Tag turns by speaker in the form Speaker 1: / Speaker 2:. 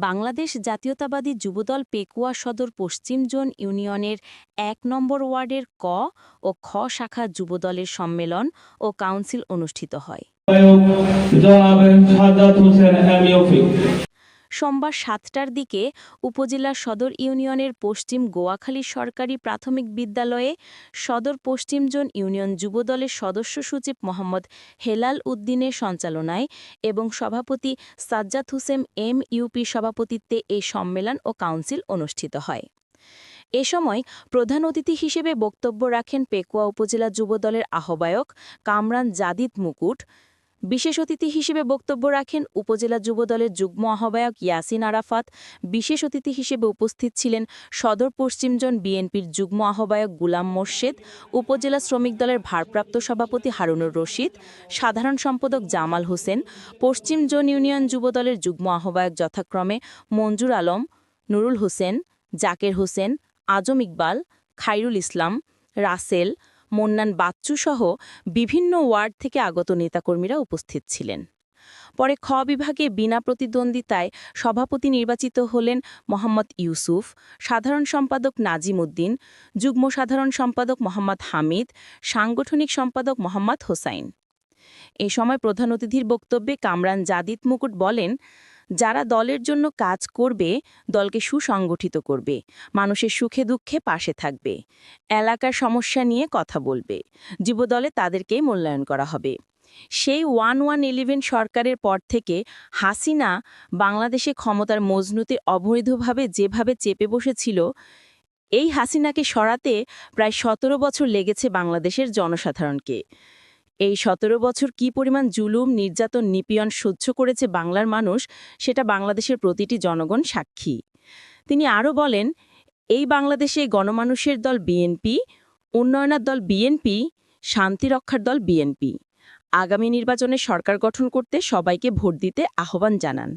Speaker 1: বাংলাদেশ জাতীয়তাবাদী যুবদল পেকুয়া সদর পশ্চিম জোন ইউনিয়নের এক নম্বর ওয়ার্ডের ক ও খ শাখা যুবদলের সম্মেলন ও কাউন্সিল অনুষ্ঠিত হয়। সোমবার সাতটার দিকে উপজেলা সদর ইউনিয়নের পশ্চিম গোয়াখালী সরকারি প্রাথমিক বিদ্যালয়ে সদর পশ্চিম জোন ইউনিয়ন যুবদলের সদস্য সচিব মোহাম্মদ হেলাল উদ্দিনের সঞ্চালনায় এবং সভাপতি সাজ্জাদ হোসেন এম ইউপি সভাপতিত্বে এই সম্মেলন ও কাউন্সিল অনুষ্ঠিত হয়। এ সময় প্রধান অতিথি হিসেবে বক্তব্য রাখেন পেকুয়া উপজেলা যুবদলের আহ্বায়ক কামরান জাদিদ মুকুট বিশেষ অতিথি হিসেবে বক্তব্য রাখেন উপজেলা যুবদলের যুগ্ম আহ্বায়ক ইয়াসিন আরাফাত। বিশেষ অতিথি হিসেবে উপস্থিত ছিলেন সদর পশ্চিমজন বিএনপির যুগ্ম আহ্বায়ক গুলাম মোর্শেদ, উপজেলা শ্রমিক দলের ভারপ্রাপ্ত সভাপতি হারুনুর রশিদ, সাধারণ সম্পাদক জামাল হোসেন পশ্চিম জোন ইউনিয়ন যুবদলের যুগ্ম আহ্বায়ক যথাক্রমে মঞ্জুর আলম, নুরুল হোসেন, জাকের হোসেন, আজম ইকবাল খাইরুল ইসলাম, রাসেল মন্নান বাচ্চুসহ বিভিন্ন ওয়ার্ড থেকে আগত নেতাকর্মীরা উপস্থিত ছিলেন। পরে খ বিভাগে বিনা প্রতিদ্বন্দ্বিতায় সভাপতি নির্বাচিত হলেন মোহাম্মদ ইউসুফ, সাধারণ সম্পাদক নাজিম উদ্দিন, যুগ্ম সাধারণ সম্পাদক মোহাম্মদ হামিদ, সাংগঠনিক সম্পাদক মোহাম্মদ হোসাইন। এ সময় প্রধান অতিথির বক্তব্যে কামরান জাদিদ মুকুট বলেন যারা দলের জন্য কাজ করবে, দলকে সুসংগঠিত করবে, মানুষের সুখে দুঃখে পাশে থাকবে। এলাকার সমস্যা নিয়ে কথা বলবে, যুবদলে তাদেরকেই মূল্যায়ন করা হবে। সেই ওয়ান ওয়ান ইলেভেন সরকারের পর থেকে হাসিনা বাংলাদেশে ক্ষমতার মজনুতে অবৈধভাবে যেভাবে চেপে বসেছিল, এই হাসিনাকে সরাতে প্রায় সতেরো বছর লেগেছে বাংলাদেশের জনসাধারণকে। এই সতেরো বছর কি পরিমাণ জুলুম, নির্যাতন, নিপীড়ন সহ্য করেছে বাংলার মানুষ, সেটা বাংলাদেশের প্রতিটি জনগণ সাক্ষী। তিনি আরও বলেন, এই বাংলাদেশে গণমানুষের দল বিএনপি, উন্নয়নের দল বিএনপি, শান্তি রক্ষার দল বিএনপি। আগামী নির্বাচনে সরকার গঠন করতে সবাইকে ভোট দিতে আহ্বান জানান।